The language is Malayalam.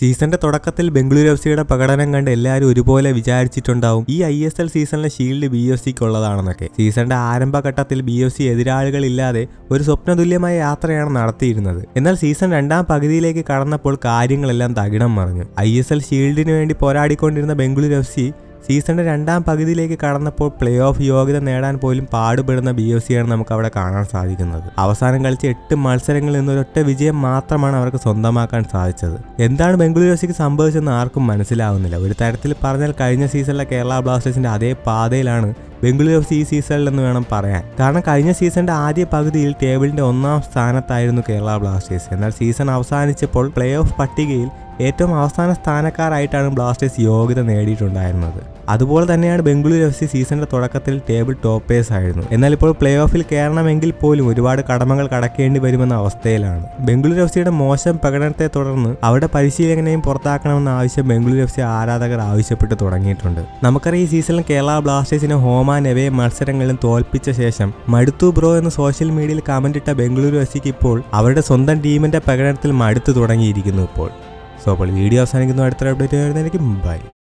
സീസണിന്റെ തുടക്കത്തിൽ ബംഗളൂരു എഫ് സിയുടെ പ്രകടനം കണ്ട് എല്ലാവരും ഒരുപോലെ വിചാരിച്ചിട്ടുണ്ടാവും. ഈ ഐ എസ് എൽ സീസണിലെ ഷീൽഡ് ബി എഫ് സിക്ക് ഉള്ളതാണെന്നൊക്കെ. സീസണിന്റെ ആരംഭഘട്ടത്തിൽ ബി എഫ് സി എതിരാളികളില്ലാതെ ഒരു സ്വപ്നതുല്യമായ യാത്രയാണ് നടത്തിയിരുന്നത്. എന്നാൽ സീസൺ രണ്ടാം പകുതിയിലേക്ക് കടന്നപ്പോൾ കാര്യങ്ങളെല്ലാം തകിടം മറിഞ്ഞു. ഐ എസ് എൽ ഷീൽഡിന് വേണ്ടി പോരാടിക്കൊണ്ടിരുന്ന ബംഗളൂരു എഫ് സി സീസണിന്റെ രണ്ടാം പകുതിയിലേക്ക് കടന്നപ്പോൾ പ്ലേ ഓഫ് യോഗ്യത നേടാൻ പോലും പാടുപെടുന്ന ബി എഫ് സിയാണ് നമുക്ക് അവിടെ കാണാൻ സാധിക്കുന്നത്. അവസാനം കളിച്ച എട്ട് മത്സരങ്ങളിൽ നിന്ന് ഒരൊറ്റ വിജയം മാത്രമാണ് അവർക്ക് സ്വന്തമാക്കാൻ സാധിച്ചത്. എന്താണ് ബംഗളൂരു എഫ് സിക്ക് സംഭവിച്ചതെന്ന് ആർക്കും മനസ്സിലാവുന്നില്ല. ഒരു തരത്തിൽ പറഞ്ഞാൽ കഴിഞ്ഞ സീസണിലെ കേരള ബ്ലാസ്റ്റേഴ്സിന്റെ അതേ പാതയിലാണ് ബംഗളൂരു എഫ് സി ഈ സീസണിൽ എന്ന് വേണം പറയാൻ. കാരണം കഴിഞ്ഞ സീസണിന്റെ ആദ്യ പകുതിയിൽ ടേബിളിന്റെ ഒന്നാം സ്ഥാനത്തായിരുന്നു കേരള ബ്ലാസ്റ്റേഴ്സ്. എന്നാൽ സീസൺ അവസാനിച്ചപ്പോൾ പ്ലേ ഓഫ് പട്ടികയിൽ ഏറ്റവും അവസാന സ്ഥാനക്കാരായിട്ടാണ് ബ്ലാസ്റ്റേഴ്സ് യോഗ്യത നേടിയിട്ടുണ്ടായിരുന്നത്. അതുപോലെ തന്നെയാണ് ബംഗളൂരു എഫ് സി സീസണിന്റെ തുടക്കത്തിൽ ടേബിൾ ടോപ്പേഴ്സ് ആയിരുന്നു. എന്നാൽ ഇപ്പോൾ പ്ലേ ഓഫിൽ കയറണമെങ്കിൽ പോലും ഒരുപാട് കടമകൾ കടക്കേണ്ടി വരുമെന്ന അവസ്ഥയിലാണ്. ബംഗളൂരു എഫ് സിയുടെ മോശം പ്രകടനത്തെ തുടർന്ന് അവരുടെ പരിശീലകനെയും പുറത്താക്കണമെന്ന ആവശ്യം ബംഗളൂരു എഫ് സി ആരാധകർ ആവശ്യപ്പെട്ട് തുടങ്ങിയിട്ടുണ്ട്. നമുക്കറിയാം ഈ സീസണിൽ കേരള ബ്ലാസ്റ്റേഴ്സിന് ഹോം ആൻഡ് എവേ മത്സരങ്ങളിലും തോൽപ്പിച്ച ശേഷം മടുത്തു ബ്രോ എന്ന് സോഷ്യൽ മീഡിയയിൽ കമന്റിട്ട ബംഗളൂരു എഫ് ഇപ്പോൾ അവരുടെ സ്വന്തം ടീമിന്റെ പ്രകടനത്തിൽ മടുത്തു തുടങ്ങിയിരിക്കുന്നു ഇപ്പോൾ. സോ അപ്പോൾ വീഡിയോ അവസാനിക്കുന്നു. അടുത്ത അപ്ഡേറ്റ് വരുന്നതായിരിക്കും. ബൈ